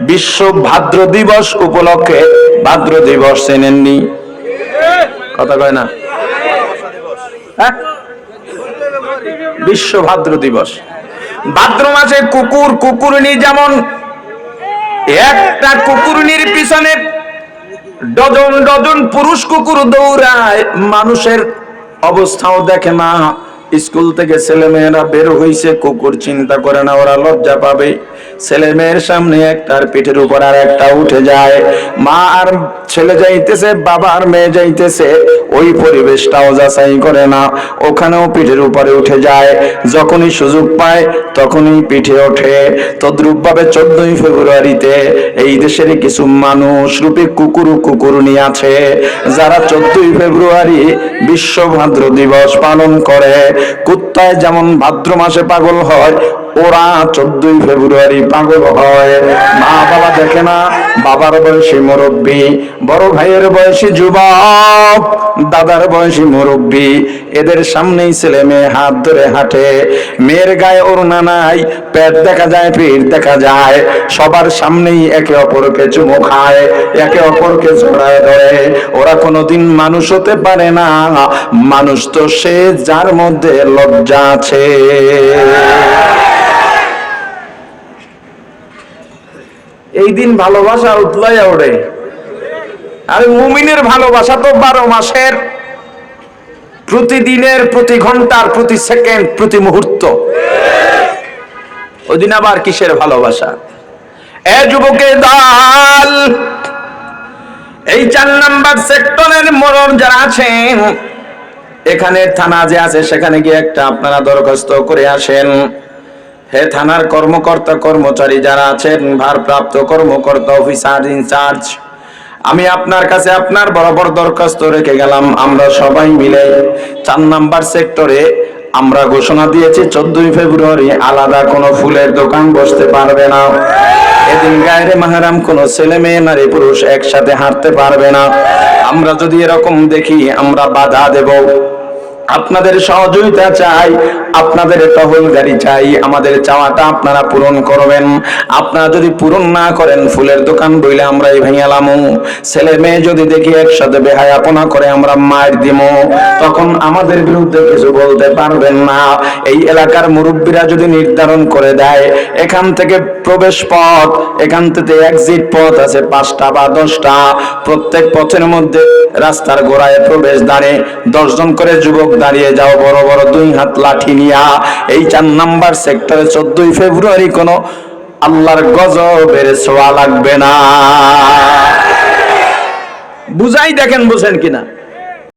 বিশ্ব ভাদ্র দিবস উপলক্ষে ভাদ্র দিবস চেনেননি? কথা কয় না? হ্যাঁ? বিশ্ব ভাদ্র দিবস। ভাদ্র মাসে কুকুর কুকুরনি যেমন একটা কুকুরনির পিছনে ডজন ডজন পুরুষ কুকুর দৌড়ায়, মানুষের অবস্থাও দেখে না স্কুল থেকে ছেলে মেয়েরা বের হইছে, কুকুর চিন্তা করে না, ওরা লজ্জা পাবে। ছেলে মেয়ের সামনে একটার পিঠের উপর আর একটা উঠে যায়। মা আর ছেলে যাইতেছে, বাবা আর মেয়ে যাইতেছে। ওই পরিবেশটাও যাচাই করে না। ওখানেও পিঠের উপরে উঠে যায়। যখনই সুযোগ পায়, তখনই পিঠে ওঠে। তদ্রুপ ভাবে চোদ্দই ফেব্রুয়ারিতে এই দেশের কিছু মানুষ রূপে কুকুর কুকুরনি আছে। যারা চোদ্দই ফেব্রুয়ারি বিশ্ব ভাদ্র দিবস পালন করে। কুত্তায় যেমন ভাদ্র মাসে পাগল হয় ওরা চোদ্দই ফেব্রুয়ারি পাগল হয়। মা বাবা দেখে না, বাবার বয়সী মুরব্বী, বড় ভাইয়ের বয়সী যুবক, দাদার বয়সী মুরব্বী, এদের সামনেই ছেলে মেয়ে হাত ধরে হাঁটে। মেয়ের গায়ে ওড়না নাই, পেট দেখা যায়, পিঠ দেখা যায়। সবার সামনেই একে অপরকে চুমো খায়, একে অপরকে জড়ায় ধরে। ওরা কোনোদিন মানুষ হতে পারে না, মানুষ তো সে যার মধ্যে লজ্জা আছে। এই দিন ভালোবাসা উতলাইয়া ওঠে আর মুমিনের ভালোবাসা তো বারো মাসের। প্রতিদিনের, প্রতি ঘণ্টার, প্রতি সেকেন্ড, প্রতি মুহূর্ত। ওই দিন আবার কিসের ভালোবাসা? এ যুবকের দল, এই চার নাম্বার সেক্টরের মরণ যারা আছেন, এখানে থানা যে আছে, সেখানে গিয়ে একটা আপনারা দরখাস্ত করে আসেন। হে থানার কর্মকর্তা, কর্মচারী যারা আছেন, ভারপ্রাপ্ত কর্মকর্তা, অফিসার ইনচার্জ আমি আপনার কাছে আপনার বরাবর দরখাস্ত রেখে গেলাম। আমরা সবাই মিলে চার নাম্বার সেক্টরে আমরা ঘোষণা দিয়েছি, চোদ্দই ফেব্রুয়ারি আলাদা কোনো ফুলের দোকান বসতে পারবে না। এদিন গায়ে মাহারাম কোনো ছেলে মেয়ে, নারী, পুরুষ একসাথে হাঁটতে পারবে না। আমরা যদি এরকম দেখি, আমরা বাধা দেব। আপনাদের সহযোগিতা চাই আপনাদের টহল গাড়ি চাই, আমাদের চাওয়াটা আপনারা পূরণ করবেন। আপনারা যদি পূরণ না করেন, ফুলের দোকান বইলে আমরা এই ভেঙালাম ছেলে মেয়ে যদি দেখি একসাথে বেহায়াপনা করে, আমরা মার দিব তখন আমাদের বিরুদ্ধে কিছু বলতে পারবেন না। এই এলাকার মুরব্বীরা যদি নির্ধারণ করে দেয়, এখান থেকে প্রবেশ পথ, এখান থেকে এক্সিট পথ আছে পাঁচটা বা দশটা। প্রত্যেক পথের মধ্যে রাস্তার গোড়ায় প্রবেশ দ্বারে দশজন করে যুবক দাঁড়িয়ে যাও, বড় বড় দুই হাত লাঠি নিয়া। এই চার নাম্বার সেক্টরে চোদ্দই ফেব্রুয়ারি কোনো আল্লাহর গজবের ছোঁয়া লাগবে না। বুঝাই দেখেন, বুঝেন কিনা?